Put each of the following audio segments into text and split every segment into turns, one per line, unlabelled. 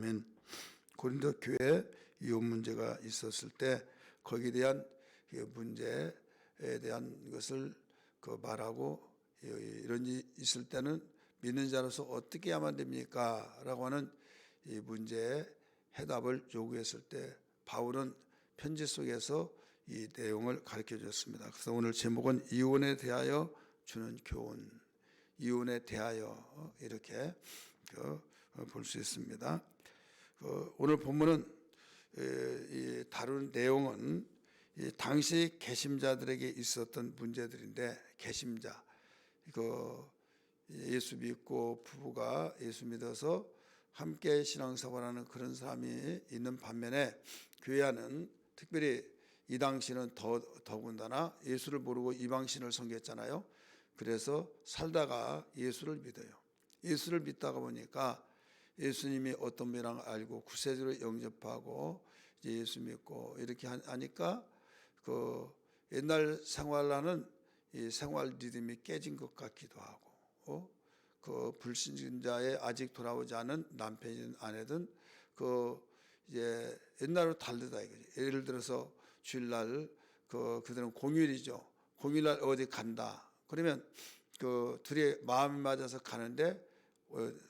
아멘. 고린도 교회 이혼 문제가 있었을 때 거기에 대한 그 문제에 대한 것을 그 말하고 이런 일이 있을 때는 믿는 자로서 어떻게 하면 됩니까?라고 하는 이 문제에 해답을 요구했을 때 바울은 편지 속에서 이 내용을 가르쳐 줬습니다. 그래서 오늘 제목은 이혼에 대하여 주는 교훈, 이혼에 대하여 이렇게 그볼수 있습니다. 그 오늘 본문은 이 다룬 내용은 이 당시 개심자들에게 있었던 문제들인데 개심자 그 예수 믿고 부부가 예수 믿어서 함께 신앙생활하는 그런 사람이 있는 반면에 교회 안은 특별히 이 당시는 더 더군다나 예수를 모르고 이방신을 섬겼잖아요. 그래서 살다가 예수를 믿어요. 예수를 믿다가 보니까 예수님이 어떤 분이랑 알고 구세주로 영접하고 이제 예수 믿고 이렇게 하니까 그 옛날 생활하는 이 생활 리듬이 깨진 것 같기도 하고 어? 그 불신자의 아직 돌아오지 않은 남편이든 아내든 그 이제 옛날로 다르다 이거지. 예를 들어서 주일날 그 그들은 공휴일이죠. 공휴일날 어디 간다. 그러면 그 둘이 마음이 맞아서 가는데 어,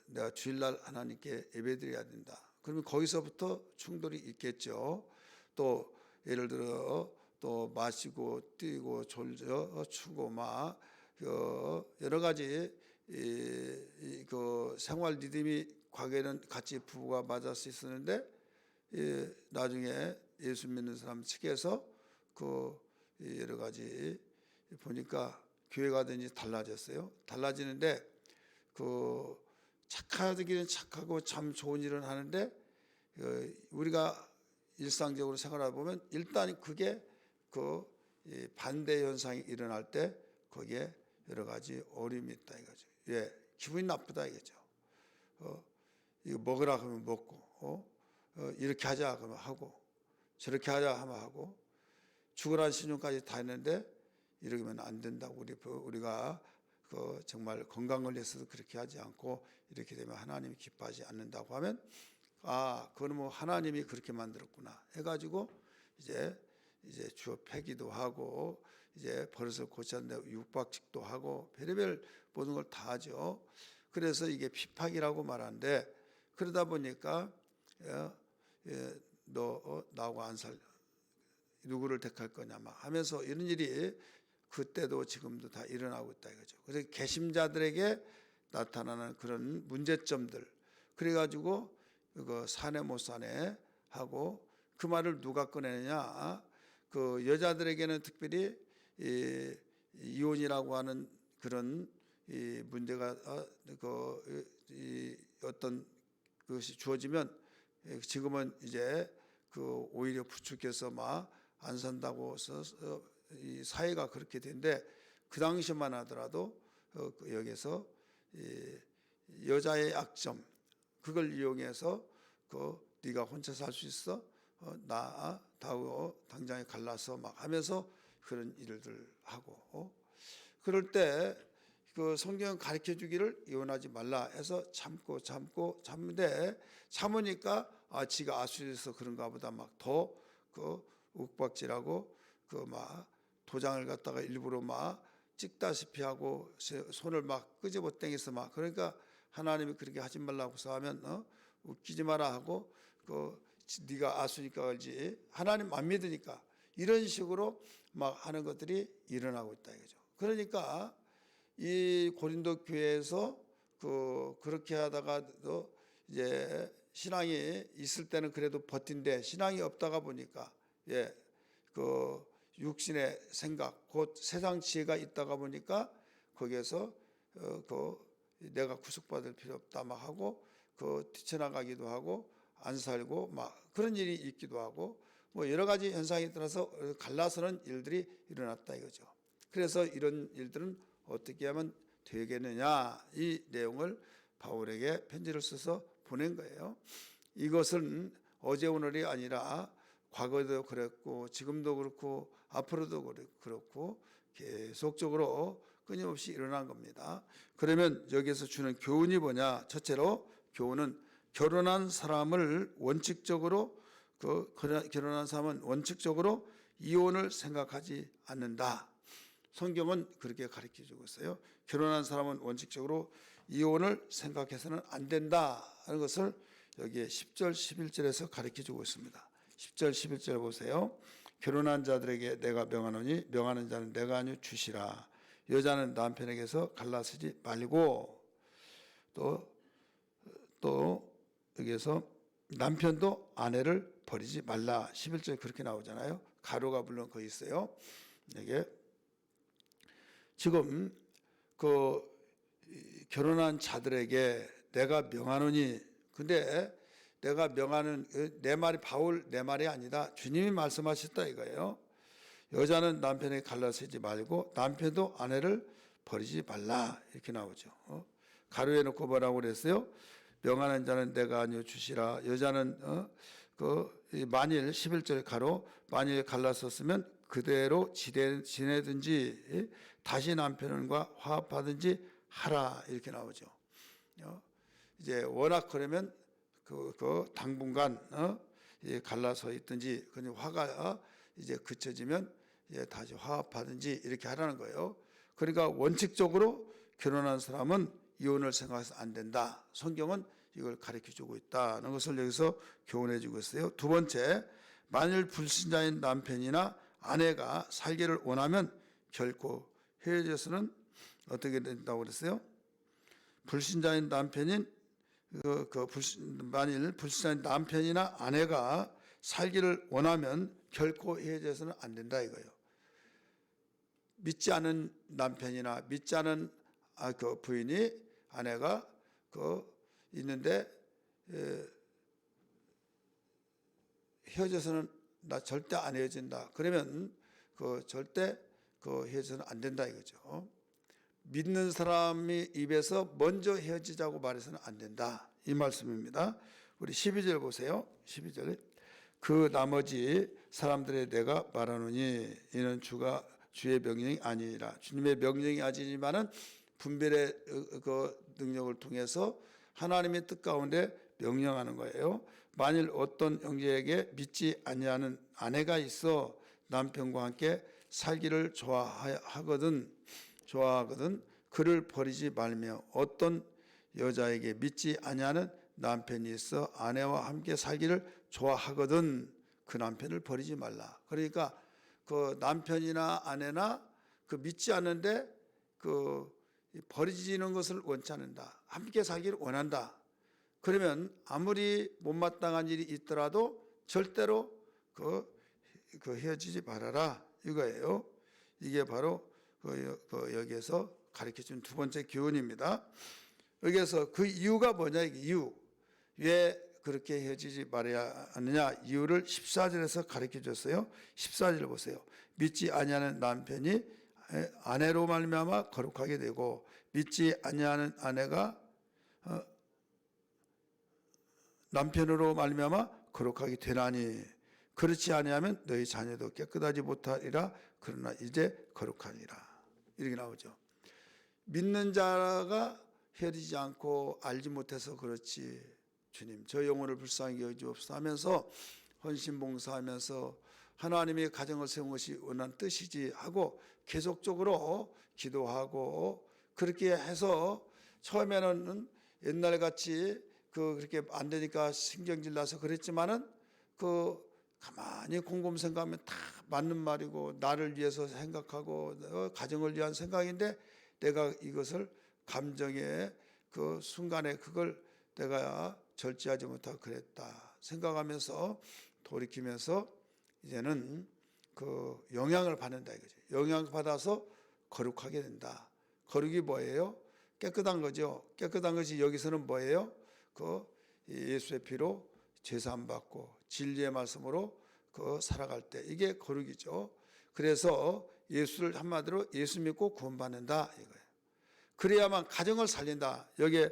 내가 주일날 하나님께 예배드려야 된다. 그러면 거기서부터 충돌이 있겠죠. 또 예를 들어 또 마시고 뛰고 졸져 추고 막그 여러 가지 이, 그 생활 리듬이 과거에는 같이 부부가 맞을 수 있었는데 이 나중에 예수 믿는 사람 측에서 그 여러 가지 보니까 교회가 든지 달라졌어요. 달라지는데 그 착하기는 착하고 참 좋은 일을 하는데 그 우리가 일상적으로 생활하다 보면 일단 그게 그 반대 현상이 일어날 때 거기에 여러 가지 어려움이 있다 이거죠. 예, 기분이 나쁘다 이거죠. 어, 이거 먹으라 하면 먹고, 어? 어, 이렇게 하자 그러면 하고, 저렇게 하자 하면 하고, 죽으라는 신용까지 다 했는데 이러면 안 된다고 우리 우리가 그 정말 건강 걸려서도 그렇게 하지 않고 이렇게 되면 하나님이 기뻐하지 않는다고 하면 아 그거는 뭐 하나님이 그렇게 만들었구나 해가지고 이제 이제 주어 패기도 하고 이제 버릇을 고쳤는데 육박직도 하고 별의별 모든 걸 다 하죠. 그래서 이게 피팍이라고 말하는데 그러다 보니까 예, 예, 너 어, 나하고 안 살 누구를 택할 거냐 막 하면서 이런 일이 그때도 지금도 다 일어나고 있다 이거죠. 그래서 개심자들에게 나타나는 그런 문제점들 그래가지고 그 사내 못 사내 하고 그 말을 누가 꺼내느냐 그 여자들에게는 특별히 이 이혼이라고 하는 그런 이 문제가 어, 그이 어떤 것이 주어지면 지금은 이제 그 오히려 부축해서 막 안 산다고 해서 이 사회가 그렇게 된데 그 당시만 하더라도 어, 그 여기서 여자의 약점 그걸 이용해서 그 네가 혼자 살 수 있어 어, 나 다우 당장에 갈라서 막 하면서 그런 일들 하고 어? 그럴 때 그 성경 가르쳐 주기를 이혼하지 말라 해서 참고 참고 참는데 참으니까 아 지가 아수리에서 그런가 보다 막 더 그 욱박질하고 그막 도장을 갖다가 일부러 막 찍다시피 하고 손을 막 끄집어 땡겨서 막 그러니까 하나님이 그렇게 하지 말라고 서 하면 어? 웃기지 마라 하고 그 네가 아수니까 알지 하나님 안 믿으니까 이런 식으로 막 하는 것들이 일어나고 있다 이거죠. 그러니까 이 고린도 교회에서 그 그렇게 하다가도 이제 신앙이 있을 때는 그래도 버틴데 신앙이 없다가 보니까 예 그 육신의 생각 곧 세상 지혜가 있다가 보니까 거기에서 어그 내가 구속받을 필요 없다 막 하고 그 뛰쳐나가기도 하고 안 살고 막 그런 일이 있기도 하고 뭐 여러 가지 현상에 따라서 갈라서는 일들이 일어났다 이거죠. 그래서 이런 일들은 어떻게 하면 되겠느냐 이 내용을 바울에게 편지를 써서 보낸 거예요. 이것은 어제 오늘이 아니라 과거도 그랬고 지금도 그렇고 앞으로도 그렇고 계속적으로 끊임없이 일어난 겁니다. 그러면 여기서 주는 교훈이 뭐냐? 첫째로 교훈은 결혼한 사람을 원칙적으로 그 결혼- 결혼한 사람은 원칙적으로 이혼을 생각하지 않는다. 성경은 그렇게 가르쳐 주고 있어요. 결혼한 사람은 원칙적으로 이혼을 생각해서는 안 된다 하는 것을 여기에 10절 11절에서 가르쳐 주고 있습니다. 10절 11절 보세요. 결혼한 자들에게 내가 명하노니 명하는 자는 내가 아니요 주시라. 여자는 남편에게서 갈라서지 말고 또 또 여기에서 남편도 아내를 버리지 말라. 11절 그렇게 나오잖아요. 가로가 물론 거기 있어요. 이게 지금 그 이, 결혼한 자들에게 내가 명하노니 근데 내가 명하는 그내 말이 바울 내 말이 아니다. 주님이 말씀하셨다 이거예요. 여자는 남편에게 갈라서지 말고 남편도 아내를 버리지 말라 이렇게 나오죠. 어? 가로에 놓고 뭐라고 그랬어요? 명하는 자는 내가 아니요 주시라. 여자는 어? 그 이, 만일 11절 가로 만일 갈라섰으면 그대로 지내, 지내든지 예? 다시 남편과 화합하든지 하라 이렇게 나오죠. 어? 이제 워낙 그러면 그, 그 당분간 어? 예, 갈라서 있든지 그냥 화가 어? 이제 그쳐지면 예, 다시 화합하든지 이렇게 하라는 거예요. 그러니까 원칙적으로 결혼한 사람은 이혼을 생각해서 안 된다. 성경은 이걸 가르쳐 주고 있다는 것을 여기서 교훈해 주고 있어요. 두 번째, 만일 불신자인 남편이나 아내가 살기를 원하면 결코 헤어져서는 어떻게 된다고 그랬어요? 불신자인 남편인 그, 그 불신, 만일 불신자인 남편이나 아내가 살기를 원하면 결코 헤어져서는 안 된다 이거예요. 믿지 않은 남편이나 믿지 않은 아, 그 부인이 아내가 그 있는데 에, 헤어져서는 나 절대 안 헤어진다. 그러면 그 절대 그 헤어져서는 안 된다 이거죠. 믿는 사람이 입에서 먼저 헤어지자고 말해서는 안 된다. 이 말씀입니다. 우리 12절 보세요. 12절. 그 나머지 사람들의 내가 말하노니 이는 주가 주의 명령이 아니라 주님의 명령이 아니지만은 분별의 어, 그 능력을 통해서 하나님의 뜻 가운데 명령하는 거예요. 만일 어떤 형제에게 믿지 아니하는 아내가 있어 남편과 함께 살기를 좋아하거든 좋아하거든 그를 버리지 말며 어떤 여자에게 믿지 아니하는 남편이 있어 아내와 함께 살기를 좋아하거든 그 남편을 버리지 말라. 그러니까 그 남편이나 아내나 그 믿지 않는데 그 버리지는 것을 원치 않는다. 함께 살기를 원한다. 그러면 아무리 못마땅한 일이 있더라도 절대로 그, 그 헤어지지 말아라 이거예요. 이게 바로 그, 그 여기에서 가르쳐 준 두 번째 교훈입니다. 여기에서 그 이유가 뭐냐 이게 이유 왜 그렇게 헤어지지 말아야 하느냐 이유를 14절에서 가르쳐 줬어요. 14절 보세요. 믿지 아니하는 남편이 아내로 말미암아 거룩하게 되고 믿지 아니하는 아내가 어, 남편으로 말미암아 거룩하게 되나니 그렇지 아니하면 너희 자녀도 깨끗하지 못하리라 그러나 이제 거룩하니라 이렇게 나오죠. 믿는 자가 헤어지지 않고 알지 못해서 그렇지 주님 저 영혼을 불쌍히 여기옵소서 하면서 헌신봉사하면서 하나님의 가정을 세운 것이 원한 뜻이지 하고 계속적으로 기도하고 그렇게 해서 처음에는 옛날 같이 그 그렇게 안 되니까 신경질 나서 그랬지만은 그 가만히 곰곰 생각하면 다 맞는 말이고 나를 위해서 생각하고 어, 가정을 위한 생각인데 내가 이것을 감정의 그 순간에 그걸 내가 절제하지 못하고 그랬다 생각하면서 돌이키면서 이제는 그 영향을 받는다 이거죠. 영향 받아서 거룩하게 된다. 거룩이 뭐예요? 깨끗한 거죠. 깨끗한 것이 여기서는 뭐예요? 그 예수의 피로 제사함 받고 진리의 말씀으로 그 살아갈 때 이게 거룩이죠. 그래서 예수를 한마디로 예수 믿고 구원받는다 이거예요. 그래야만 가정을 살린다. 여기에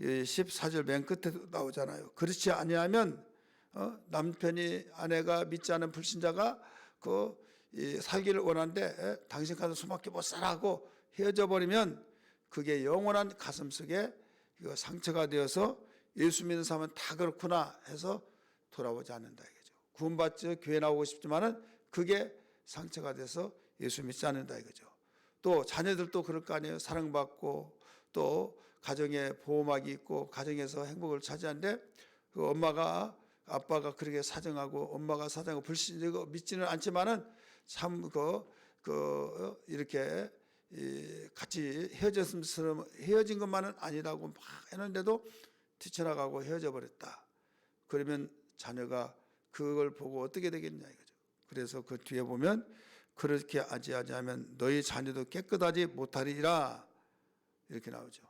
14절 맨 끝에 나오잖아요. 그렇지 아니하면 어? 남편이 아내가 믿지 않은 불신자가 그 살기를 원하는데 당신 가서 수밖에 못 살아고 헤어져 버리면 그게 영원한 가슴 속에 상처가 되어서 예수 믿는 사람은 다 그렇구나 해서 돌아오지 않는다 이거죠. 구원받지 교회 나오고 싶지만은 그게 상처가 돼서 예수 믿지 않는다 이거죠. 또 자녀들도 그럴 거 아니에요. 사랑받고 또 가정에 보호막이 있고 가정에서 행복을 차지하는데 그 엄마가 아빠가 그렇게 사정하고 엄마가 사정하고 불신하고 믿지는 않지만은 참그 그 이렇게 이 같이 헤어졌음처럼 헤어진 것만은 아니라고 막 했는데도 뛰쳐나가고 헤어져 버렸다. 그러면 자녀가 그걸 보고 어떻게 되겠냐 이거죠. 그래서 그 뒤에 보면 그렇게 하지 아니하면 너희 자녀도 깨끗하지 못하리라 이렇게 나오죠.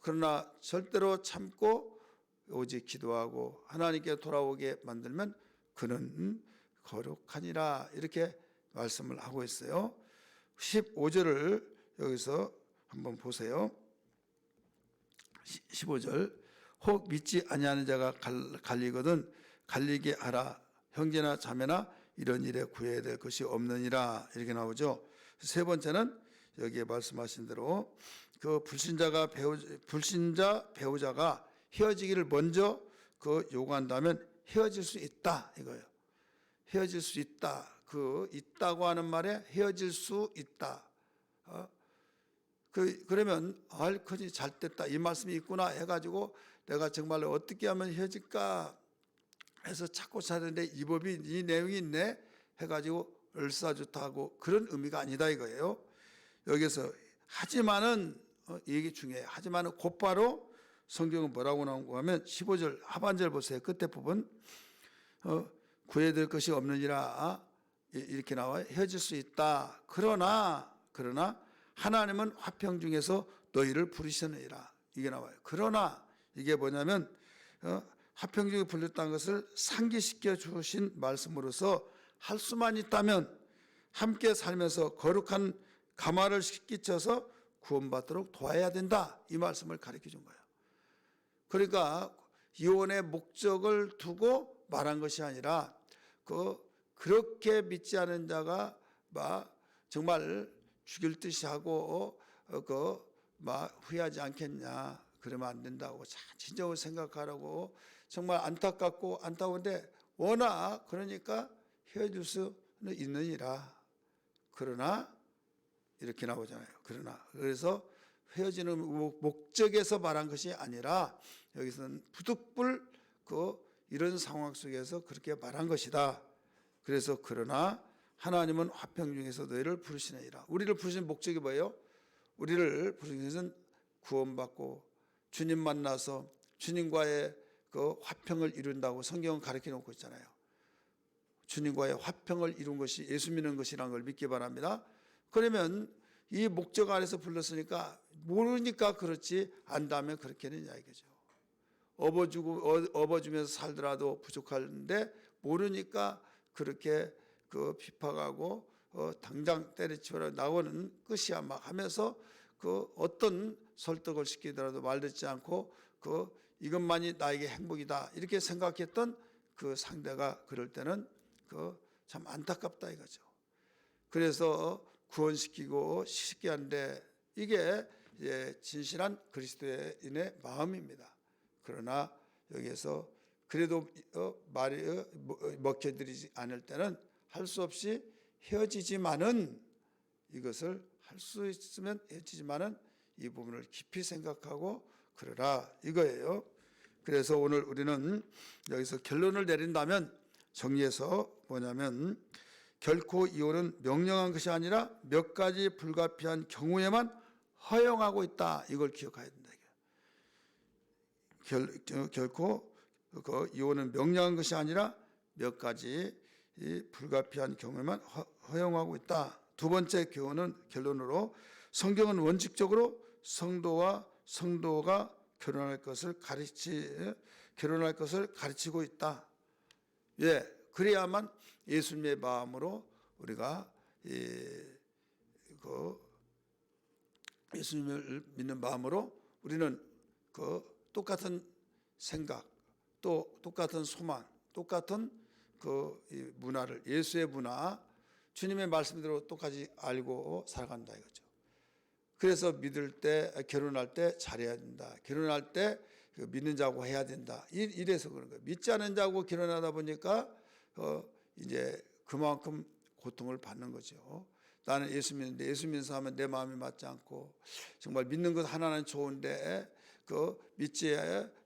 그러나 절대로 참고 오직 기도하고 하나님께 돌아오게 만들면 그는 거룩하니라 이렇게 말씀을 하고 있어요. 15절을 여기서 한번 보세요. 15절 혹 믿지 아니하는 자가 갈- 갈리거든 갈리게 하라 형제나 자매나 이런 일에 구해야 될 것이 없느니라 이렇게 나오죠. 세 번째는 여기에 말씀하신 대로 그 불신자가 배우 불신자 배우자가 헤어지기를 먼저 그 요구한다면 헤어질 수 있다 이거예요. 헤어질 수 있다. 그 있다고 하는 말에 헤어질 수 있다. 어? 그 그러면 알커니 잘 됐다 이 말씀이 있구나 해가지고 내가 정말로 어떻게 하면 헤어질까 해서 찾고 찾는데 이 법이 이 내용이 있네 해가지고 을사주타하고 그런 의미가 아니다 이거예요. 여기서 하지만은 어, 이 얘기 중요해요. 하지만은 곧바로 성경은 뭐라고 나오고 하면 15절 하반절 보세요. 끝에 부분 어, 구해야 될 것이 없느니라 이- 이렇게 나와요. 헤어질 수 있다. 그러나 그러나 하나님은 화평 중에서 너희를 부르시느니라 이게 나와요. 그러나 이게 뭐냐면 어, 화평 중에 불렸다는 것을 상기시켜 주신 말씀으로서 할 수만 있다면 함께 살면서 거룩한 가마를 끼쳐서 구원받도록 도와야 된다 이 말씀을 가르쳐 준 거예요. 그러니까 이혼의 목적을 두고 말한 것이 아니라 그 그렇게 믿지 않은 자가 막 정말 죽일 듯이 하고 그막 후회하지 않겠냐 그러면 안 된다고 자, 진정을 생각하라고 정말 안타깝고 안타까운데 워낙 그러니까 헤어질 수는 있느니라 그러나 이렇게 나오잖아요. 그러나 그래서 헤어지는 목- 목적에서 말한 것이 아니라 여기서는 부득불 그 이런 상황 속에서 그렇게 말한 것이다. 그래서 그러나 하나님은 화평 중에서 너희를 부르시느니라. 우리를 부르시는 목적이 뭐예요? 우리를 부르시는 것은 구원받고 주님 만나서 주님과의 그 화평을 이룬다고 성경은 가르쳐 놓고 있잖아요. 주님과의 화평을 이룬 것이 예수 믿는 것이라는 걸 믿기 바랍니다. 그러면 이 목적 안에서 불렀으니까 모르니까 그렇지 안다면 그렇게는 이야기죠. 업어주고 어- 업어주면서 살더라도 부족한데 모르니까 그렇게 그 비판하고 어, 당장 때려치워라 나오는 끝이야 막 하면서 그 어떤 설득을 시키더라도 말 듣지 않고 그 이것만이 나에게 행복이다 이렇게 생각했던 그 상대가 그럴 때는 그 참 안타깝다 이거죠. 그래서 구원시키고 쉽게 하는데 이게 진실한 그리스도인의 마음입니다. 그러나 여기에서 그래도 어, 말이 어, 먹- 먹혀드리지 않을 때는 할 수 없이 헤어지지만은 이것을 할 수 있으면 헤어지지만은 이 부분을 깊이 생각하고 그러라 이거예요. 그래서 오늘 우리는 여기서 결론을 내린다면 정리해서 뭐냐면 결코 이혼은 명령한 것이 아니라 몇 가지 불가피한 경우에만 허용하고 있다. 이걸 기억해야 된다. 결, 저, 결코 그 이혼은 명령한 것이 아니라 몇 가지 이 불가피한 경우에만 허, 허용하고 있다. 두 번째 교훈은 결론으로 성경은 원칙적으로 성도와 성도가 결혼할 것을 가르치 결혼할 것을 가르치고 있다. 예, 그래야만 예수님의 마음으로 우리가 이, 그 예수님을 믿는 마음으로 우리는 그 똑같은 생각, 또 똑같은 소망, 똑같은 그이 문화를 예수의 문화, 주님의 말씀대로 똑같이 알고 살아간다 이거죠. 그래서 믿을 때 결혼할 때 잘해야 된다. 결혼할 때그 믿는 자고 해야 된다. 이- 이래서 그런 거예요. 믿지 않은 자고 결혼하다 보니까 어 이제 그만큼 고통을 받는 거죠. 나는 예수 믿는데 예수 믿는 사람은 내 마음이 맞지 않고 정말 믿는 것 하나는 좋은데 그 믿지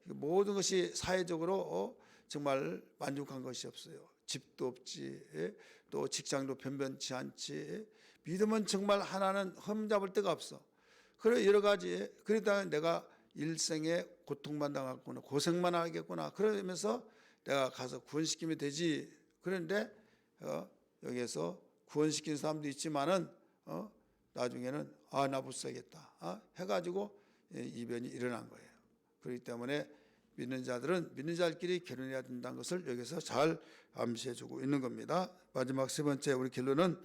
모든 것이 사회적으로 어, 정말 만족한 것이 없어요. 집도 없지, 예? 또 직장도 변변치 않지. 믿음은 정말 하나는 흠잡을 데가 없어. 그래 여러 가지 그러다 내가 일생에 고통만 당하거나 고생만 하겠구나 그러면서 내가 가서 구원시키면 되지. 그런데 어, 여기에서 구원시킨 사람도 있지만은 어, 나중에는 아 나 불쌍겠다 아, 해가지고 예, 이변이 일어난 거예요. 그렇기 때문에 믿는 자들은 믿는 자들끼리 결혼해야 된다는 것을 여기서 잘 암시해주고 있는 겁니다. 마지막 세 번째 우리 결론은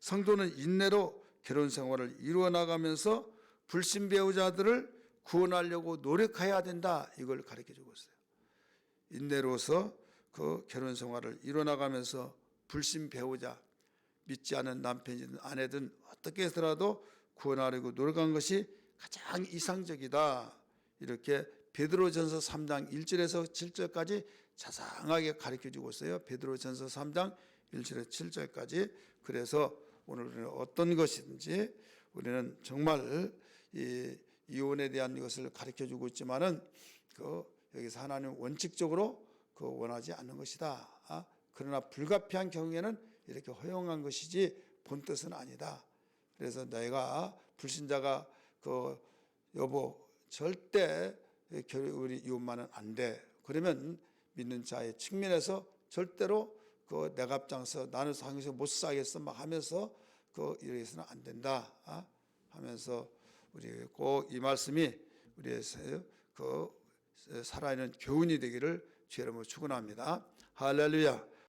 성도는 인내로 결혼 생활을 이루어 나가면서 불신 배우자들을 구원하려고 노력해야 된다. 이걸 가르쳐 주고 있어요. 인내로서 그 결혼 생활을 이루어 나가면서 불신 배우자 믿지 않은 남편이든 아내든 어떻게 해서라도 구원하려고 노력한 것이 가장 이상적이다. 이렇게 베드로전서 3장 1절에서 7절까지 자상하게 가르쳐 주고 있어요. 베드로전서 3장 1절에서 7절까지. 그래서 오늘 우리는 어떤 것인지 우리는 정말 이 이혼에 대한 것을 가르쳐 주고 있지만은 그 여기서 하나님 원칙적으로 그 원하지 않는 것이다. 아, 그러나 불가피한 경우에는 이렇게 허용한 것이지 본 뜻은 아니다. 그래서 내가 불신자가 그 여보 절대 결- 우리 이혼만은 안 돼. 그러면 믿는 자의 측면에서 절대로 그 내가 앞장서 나는 상에서 못 사겠어 막 하면서 그 이래서는 안 된다. 아? 하면서 우리 꼭 이 말씀이 우리의 그 살아있는 교훈이 되기를 주의 이름으로 축원합니다. 할렐루야.